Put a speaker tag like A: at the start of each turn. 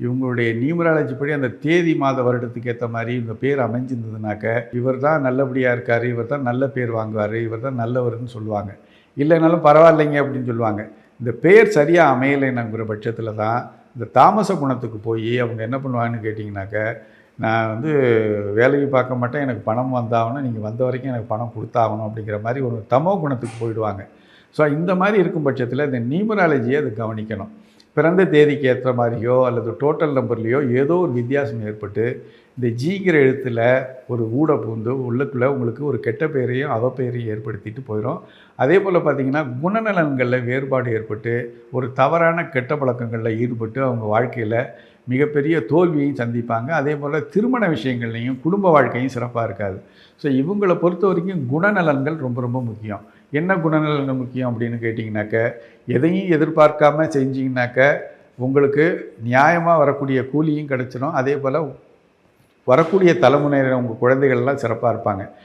A: இவங்களுடைய நியூமராலஜி படி அந்த தேதி மாத வருடத்துக்கு ஏற்ற மாதிரி இந்த பேர் அமைஞ்சிருந்ததுனாக்க இவர் தான் நல்லபடியாக இருக்கார் இவர் தான் நல்ல பேர் வாங்குவார் இவர் தான் நல்லவர்னு சொல்லுவாங்க. இல்லைனாலும் பரவாயில்லைங்க அப்படின்னு சொல்லுவாங்க. இந்த பேர் சரியாக அமையலைங்கிற பட்சத்தில் தான் இந்த தாமச குணத்துக்கு போய் அவங்க என்ன பண்ணுவாங்கன்னு கேட்டிங்கனாக்க நான் வந்து வேலைக்கு பார்க்க மாட்டேன் எனக்கு பணம் வந்தாகணும் நீங்கள் வந்த வரைக்கும் எனக்கு பணம் கொடுத்தாகணும் அப்படிங்கிற மாதிரி ஒரு தமோ குணத்துக்கு போயிடுவாங்க. ஸோ இந்த மாதிரி இருக்கும் பட்சத்தில் இந்த நியூமராலஜியை அது கவனிக்கணும். பிறந்த தேதிக்கு ஏற்ற மாதிரியோ அல்லது டோட்டல் நம்பர்லேயோ ஏதோ ஒரு வித்தியாசம் ஏற்பட்டு இந்த ஜீங்கிற எழுத்தில் ஒரு ஊட பூந்து உள்ளுக்குள்ளே உங்களுக்கு ஒரு கெட்ட பெயரையும் அவ பெயரையும் ஏற்படுத்திட்டு போயிடும் அதே போல் பார்த்திங்கன்னா குணநலன்களில் வேறுபாடு ஏற்பட்டு ஒரு தவறான கெட்ட பழக்கங்களில் ஈடுபட்டு அவங்க வாழ்க்கையில் மிகப்பெரிய தோல்வியையும் சந்திப்பாங்க. அதே போல் திருமண விஷயங்கள்லையும் குடும்ப வாழ்க்கையும் சிறப்பாக இருக்காது. ஸோ இவங்களை பொறுத்த வரைக்கும் குணநலன்கள் ரொம்ப ரொம்ப முக்கியம். என்ன குணநலன் முக்கியம் அப்படின்னு கேட்டிங்கனாக்க எதையும் எதிர்பார்க்காம செஞ்சிங்கனாக்க உங்களுக்கு நியாயமாக வரக்கூடிய கூலியும் கிடச்சிடும் அதே போல் வரக்கூடிய தலைமுறையினர் உங்கள் குழந்தைகள்லாம் சிறப்பாக இருப்பாங்க.